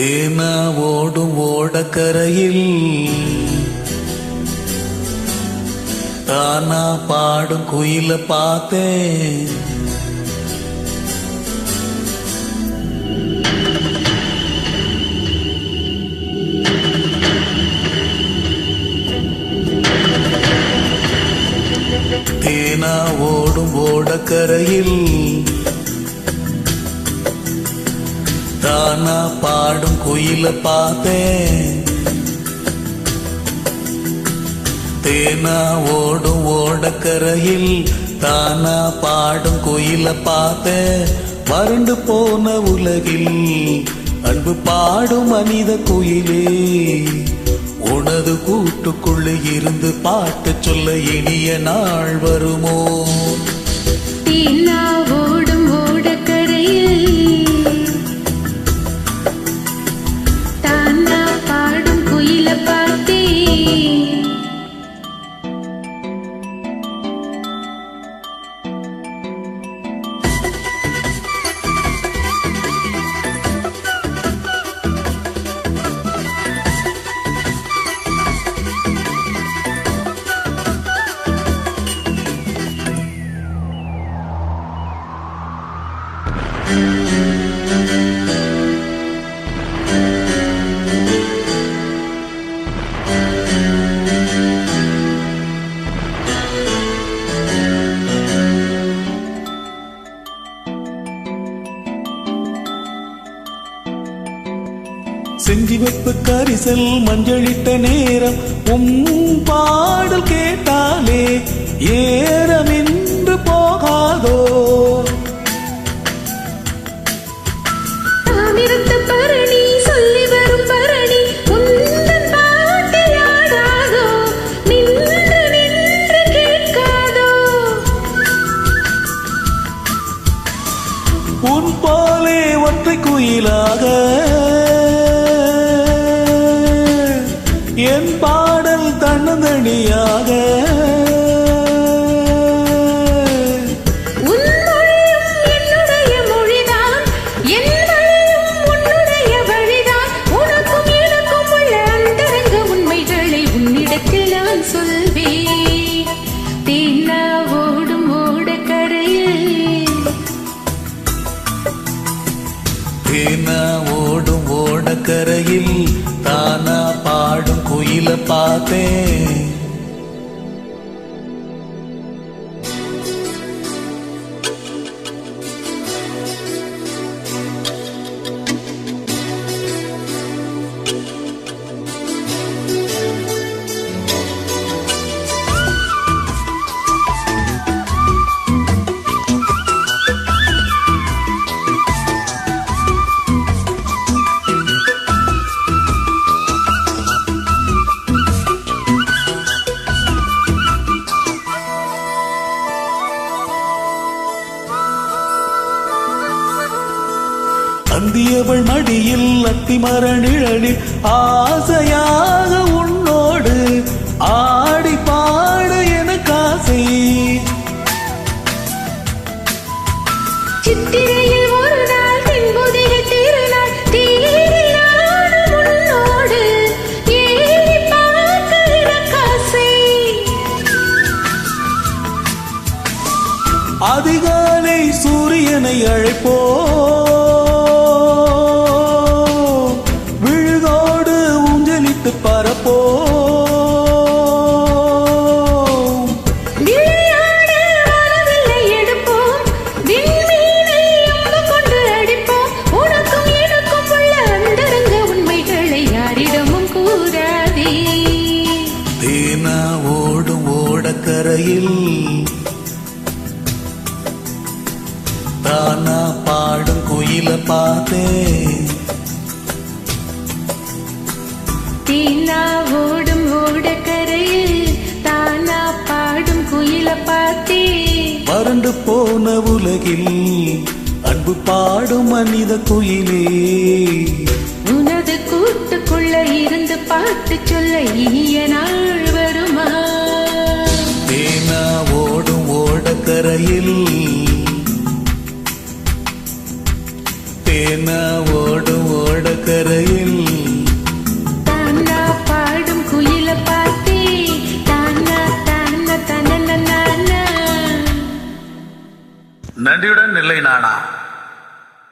தேனா ஓடும் ஓடக்கரையில். தானா பாடும் குயில பார்த்தேன். தேனா ஓடும் ஓடக்கரையில். தானா பாடும் குயில பார்த்தேன் தேனா ஓடும் ஓடக்கரையில் தானா பாடும் குயில பார்த்தேன் வறண்டு போன உலகில் அன்பு பாடும் மனித குயிலே. உனது கூட்டுக்குள்ளே இருந்து பாட்டு சொல்ல இனிய நாள் வருமோ? செஞ்சிவப்பு கரிசல் மஞ்சளிட்ட நேரம் உம் பாடல் கேட்டாலே ஏறமின்று போகா உண்மைகளை நான் சொல்வேன். தீனா ஓடும் ஓடக்கரையில். தீனா ஓடும் ஓடக்கரையில் தானா பாடும் குயில பார்த்தேன். அந்தியவள் மடியில் அத்திமர நிழலில் ஆசையாக உன்னோடு ஆடி பாட எனக்கு ஆசை. சித்திரையில் ஒரு நாள் தென்புதிரை திருநாள் தேடி நானும் உன்னோடு ஏறி பார்க்க எனக்காசை அதிகாலை சூரியனை அழைப்போ தானா பாடும் குயில பார்த்தேன் தீனா ஓடும் ஓடக்கரையில் தானா பாடும் குயில பார்த்தே. வறண்டு போன உலகில் அன்பு பாடும் மனித குயிலே. உனது கூட்டுக்குள்ள இருந்து பாட்டு சொல்ல இனிய நாள் வருமா? தேனா ஓடும் ஓடக்கரையில் ஏனா ஓடும் ஓட கரையில் தானா பாடும் குயில பாத்தி தானா தானா தானா. நன்றியுடன் நில்லை நானா?